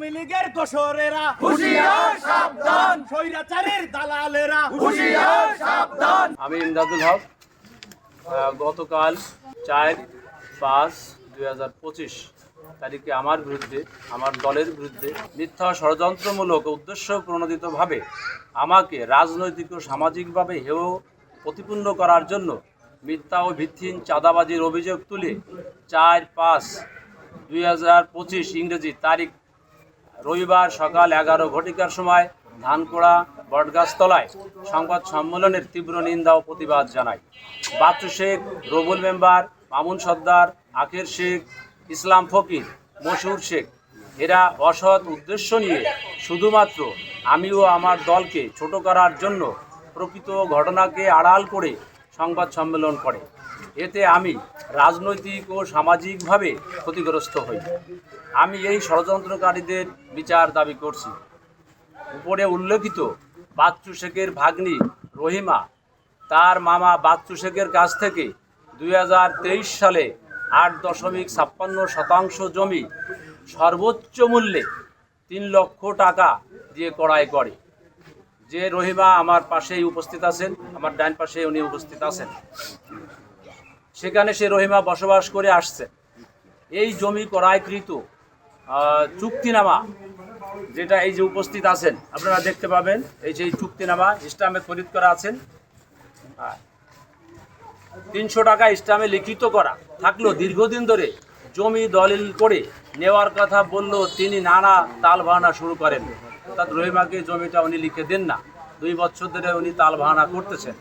আওয়ামী লীগের দোসরেরা। হুঁশিয়ার সাবধান। স্বৈরাচারের দালালেরা। হুঁশিয়ার সাবধান। আমি ইমদাদুল হক গতকাল চার পাঁচ দুই হাজার পঁচিশ তারিখে আমার বিরুদ্ধে আমার দলের বিরুদ্ধে মিথ্যা ষড়যন্ত্রমূলক উদ্দেশ্য প্রণোদিতভাবে আমাকে রাজনৈতিক ও সামাজিকভাবে হেয় প্রতিপূর্ণ করার জন্য মিথ্যা ও ভিত্তিহীন চাঁদাবাজির অভিযোগ তুলে চার পাঁচ দুই হাজার পঁচিশ ইংরেজি তারিখ রবিবার সকাল এগারো ঘটিকার সময় ধানকোড়া বটগাছতলায় সংবাদ সম্মেলনের তীব্র নিন্দা ও প্রতিবাদ জানায়। বাচ্চু শেখ, রবুল মেম্বার, মামুন সর্দার, আখের শেখ, ইসলাম ফকির মশুর শেখ, এরা অসৎ উদ্দেশ্য নিয়ে শুধুমাত্র আমি ও আমার দলকে ছোট করার জন্য প্রকৃত ঘটনাকে আড়াল করে সংবাদ সম্মেলন করে। এতে আমি রাজনৈতিক ও সামাজিকভাবে ক্ষতিগ্রস্ত হই। আমি এই ষড়যন্ত্রকারীদের বিচার দাবি করছি। উপরে উল্লেখিত বাচ্চু শেখের ভাগ্নি রহিমা, তার মামা বাচ্চু শেখের কাছ থেকে দু হাজার তেইশ সালে আট দশমিক ছাপ্পান্ন শতাংশ জমি সর্বোচ্চ মূল্যে তিন লক্ষ টাকা দিয়ে ক্রয় করে। যে রহিমা আমার পাশেই উপস্থিত আছেন, আমার ডান পাশে উনি উপস্থিত আছেন। সেখানে সে রহিমা বসবাস করে আসছে। এই জমি করায়কৃত চুক্তিনামা, যেটা এই যে উপস্থিত আছেন, আপনারা দেখতে পাবেন, এই যে চুক্তিনামা ইসলামে খরিদ করা আছেন। তিনশো টাকা ইসলামে লিখিত করা থাকলেও দীর্ঘদিন ধরে জমি দলিল করে নেওয়ার কথা বলল তিনি নানা তাল বাহানা শুরু করেন। অর্থাৎ রহিমাকে জমিটা উনি লিখে দেন না। দুই বছর ধরে উনি তাল বাহানা করতেছেন।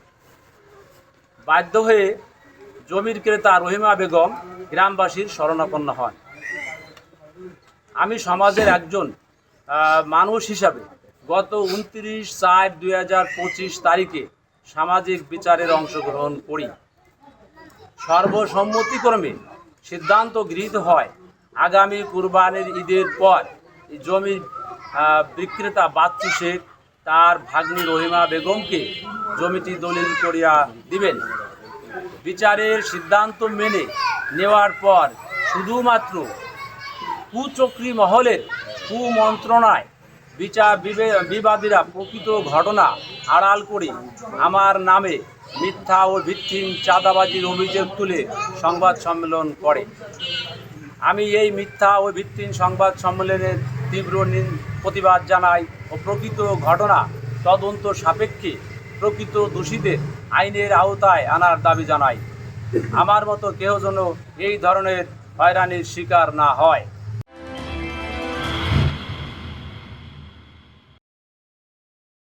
বাধ্য হয়ে জমির ক্রেতা রহিমা বেগম গ্রামবাসীর শরণাপন্ন হন। আমি সমাজের একজন মানুষ হিসাবে গত উনত্রিশ চার দুই হাজার পঁচিশ তারিখে সামাজিক বিচারের অংশগ্রহণ করি। সর্বসম্মতিক্রমে সিদ্ধান্ত গৃহীত হয়, আগামী কুরবানির ঈদের পর জমির বিক্রেতা বাচ্চু শেখ তার ভাগ্নি রহিমা বেগমকে জমিটি দলিল করিয়া দিবেন। বিচারের সিদ্ধান্ত মেনে নেওয়ার পর শুধুমাত্র কুচক্রী মহলের কুমন্ত্রণায় বিচার বিবে- বিবাদীরা প্রকৃত ঘটনা আড়াল করে আমার নামে মিথ্যা ও ভিত্তিহীন চাঁদাবাজির অভিযোগ তুলে সংবাদ সম্মেলন করে। আমি এই মিথ্যা ও ভিত্তিহীন সংবাদ সম্মেলনের তীব্র প্রতিবাদ জানাই ও প্রকৃত ঘটনা তদন্ত সাপেক্ষে প্রকৃত দোষীদের আইনের আওতায় আনার দাবি জানাই। আমার মতো কেউ যেন এই ধরনের হয়রানির শিকার না হয়।